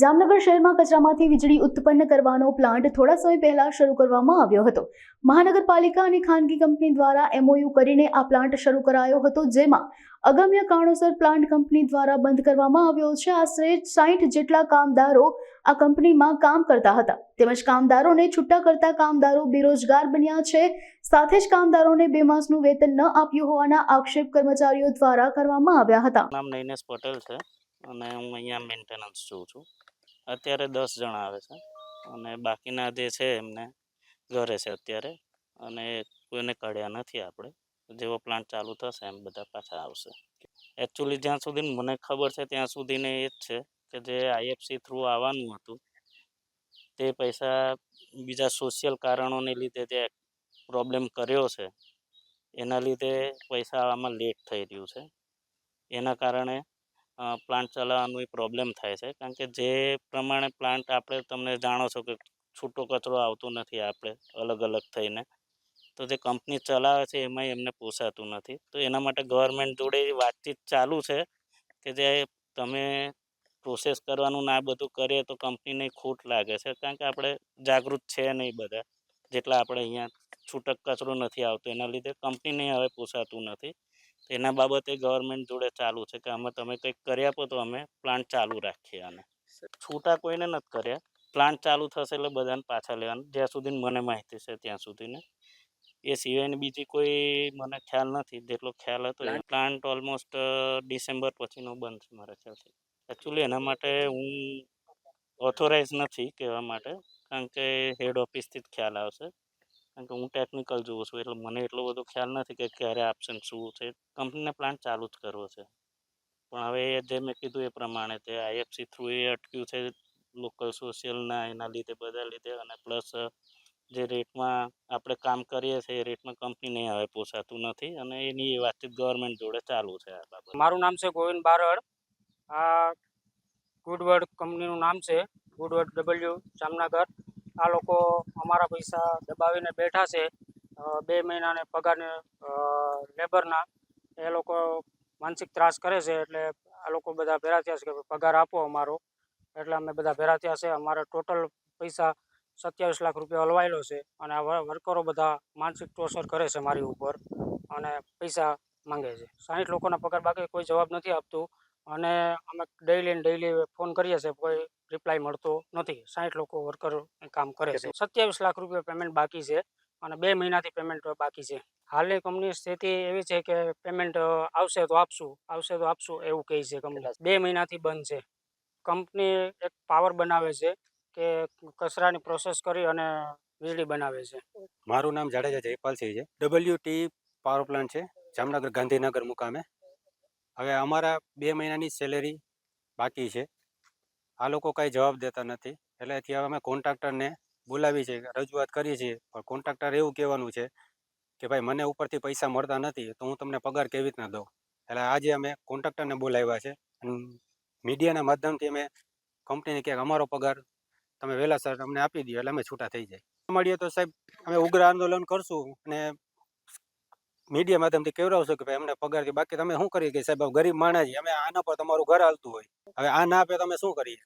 જામનગર શહેરમાં કચરામાંથી વીજળી ઉત્પન્ન કરવાનો પ્લાન્ટ થોડા સમય પહેલા શરૂ કરવામાં આવ્યો હતો. મહાનગરપાલિકા અને ખાનગી કંપની દ્વારા એમઓયુ કરીને આ પ્લાન્ટ શરૂ કરાયો હતો, જેમાં અગમ્ય કારણોસર પ્લાન્ટ કંપની દ્વારા બંધ કરવામાં આવ્યો છે. આશરે સાઠ જેટલા કામદારો આ કંપનીમાં કામ કરતા હતા. તેમજ કામદારોને છૂટા કરતા કામદારો બેરોજગાર બન્યા છે. સાથે જ કામદારોને બે માસનું વેતન ન આપ્યું હોવાના આક્ષેપ કર્મચારીઓ દ્વારા કરવામાં આવ્યા હતા. નામ નૈનેશ પટેલ છે અને હું અહીંયા મેન્ટેનન્સ જોઉં છું. અત્યારે દસ જણા આવે છે. અને બાકીના જે છે એમને ઘરે છે અત્યારે. અને કોઈને કાઢ્યા નથી આપણે. જેવો પ્લાન્ટ ચાલુ થશે એમ બધા પાછા આવશે. એકચ્યુઅલી જ્યાં સુધી મને ખબર છે ત્યાં સુધીને એ જ છે કે જે આઈએફસી થ્રુ આવવાનું હતું, તે પૈસા બીજા સોશિયલ કારણોને લીધે જે પ્રોબ્લેમ કર્યો છે, એના લીધે પૈસા આવવામાં લેટ થઈ રહ્યું છે. એના કારણે પ્લાન્ટ ચલાવવાનું પ્રોબ્લેમ થાય છે. કારણ કે જે પ્રમાણે પ્લાન્ટ આપણે તમને જાણો છો કે છૂટો કચરો આવતો નથી આપણે અલગ અલગ થઈને. તો જે કંપની ચલાવે છે એમાંય એમને પોસાતું નથી. તો એના માટે ગવર્મેન્ટ જોડે વાતચીત ચાલુ છે કે જે તમે પ્રોસેસ કરવાનું ના બધું કરીએ તો કંપનીને ખોટ લાગે છે. કારણ કે આપણે જાગૃત છે નહીં બધા. જેટલા આપણે અહીંયા છૂટક કચરો નથી આવતો એના લીધે કંપનીને હવે પોસાતું નથી. એના બાબતે ગવર્મેન્ટ જોડે ચાલુ છે કે અમે તમે કંઈક કરી આપો તો અમે પ્લાન્ટ ચાલુ રાખીએ અને છૂટા કોઈને નથી કર્યા. પ્લાન્ટ ચાલુ થશે એટલે બધાને પાછા લેવાનું. જ્યાં સુધી મને માહિતી છે ત્યાં સુધીને. એ સિવાયની બીજી કોઈ મને ખ્યાલ નથી. જેટલો ખ્યાલ હતો પ્લાન્ટ ઓલમોસ્ટ ડિસેમ્બર પછીનો બંધ છે મારા ખ્યાલથી એકચ્યુઅલી એના માટે હું ઓથોરાઇઝ નથી કહેવા માટે. કારણ કે હેડ ઓફિસથી જ ખ્યાલ આવશે. કારણ કે હું ટેકનિકલ જોઉં છું, એટલે મને એટલો બધો ખ્યાલ નથી કે ક્યારે આપશે શું છે. કંપનીને પ્લાન્ટ ચાલુ જ કરવો છે. પણ હવે જે મેં કીધું એ પ્રમાણે તે આઈએફસી થ્રુ એ અટક્યું છે લોકલ સોશિયલના એના લીધે, બધા લીધે અને પ્લસ જે રેટમાં આપણે કામ કરીએ છીએ, એ રેટમાં કંપનીને હવે પોસાતું નથી અને એની એ વાતચીત ગવર્મેન્ટ જોડે ચાલુ છે આ બાબત. મારું નામ છે ગોવિંદ બારડ. આ ગુડવર્ડ કંપનીનું નામ છે ગુડવર્ડ ડબલ્યુ જામનગર. આ લોકો અમારા પૈસા દબાવીને બેઠા છે બે મહિનાને પગારને લેબરના એ લોકો માનસિક ત્રાસ કરે છે, એટલે આ લોકો બધા ભેરા થયા છે કે પગાર આપો અમારો. એટલે અમે બધા ભેરા થયા છે, અમારા ટોટલ પૈસા સત્યાવીસ લાખ રૂપિયા હલવાયેલો છે, અને આ વર- વર્કરો બધા માનસિક ટોર્ચર કરે છે મારી ઉપર, અને પૈસા માંગે છે. સાઠ લોકોના પગાર બાકી, કોઈ જવાબ નથી આપતું. અને અમે ડેઈલી ને ડેઈલી ફોન કરીએ છીએ કોઈ રિપ્લાય મળતો નથી. સાઠ લોકો વર્કર કામ કરે છે. સત્યાવીસ લાખ રૂપિયા પેમેન્ટ બાકી છે અને બે મહિનાથી પેમેન્ટ બાકી છે. હાલની કંપની સ્થિતિ એવી છે કે પેમેન્ટ આવશે તો આપશું આવશે તો આપશું એવું કહે છે કંપની બે મહિનાથી બંધ છે. કંપની એક પાવર બનાવે છે કે કચરાની પ્રોસેસ કરી અને વીજળી બનાવે છે. મારું નામ જાડેજા જયપાલસિંહ છે. ડબલ્યુ ટી પાવર પ્લાન્ટ છે. જામનગર ગાંધીનગર મુકામે. હવે અમારા બે મહિનાની સેલેરી બાકી છે. આ લોકો કાંઈ જવાબ દેતા નથી. એટલે એથી હવે અમે કોન્ટ્રાક્ટરને બોલાવી છે રજૂઆત કરી છે પણ કોન્ટ્રાક્ટર એવું કહેવાનું છે કે ભાઈ, મને ઉપરથી પૈસા મળતા નથી, તો હું તમને પગાર કેવી રીતના દઉં? એટલે આજે અમે કોન્ટ્રાક્ટરને બોલાવ્યા છે. મીડિયાના માધ્યમથી અમે કંપનીને ક્યાંક અમારો પગાર તમે વહેલાસર અમને આપી દો એટલે અમે છૂટા થઈ જાય. મળીએ તો સાહેબ, અમે ઉગ્ર આંદોલન કરશું અને મીડિયા માધ્યમથી કેવડાવશું કે ભાઈ અમને પગારથી બાકી તમે શું કરીએ કે સાહેબ ગરીબ માણસ અમે આના પર તમારું ઘર હાલતું હોય. હવે આ ના આપે તમે શું કરીએ?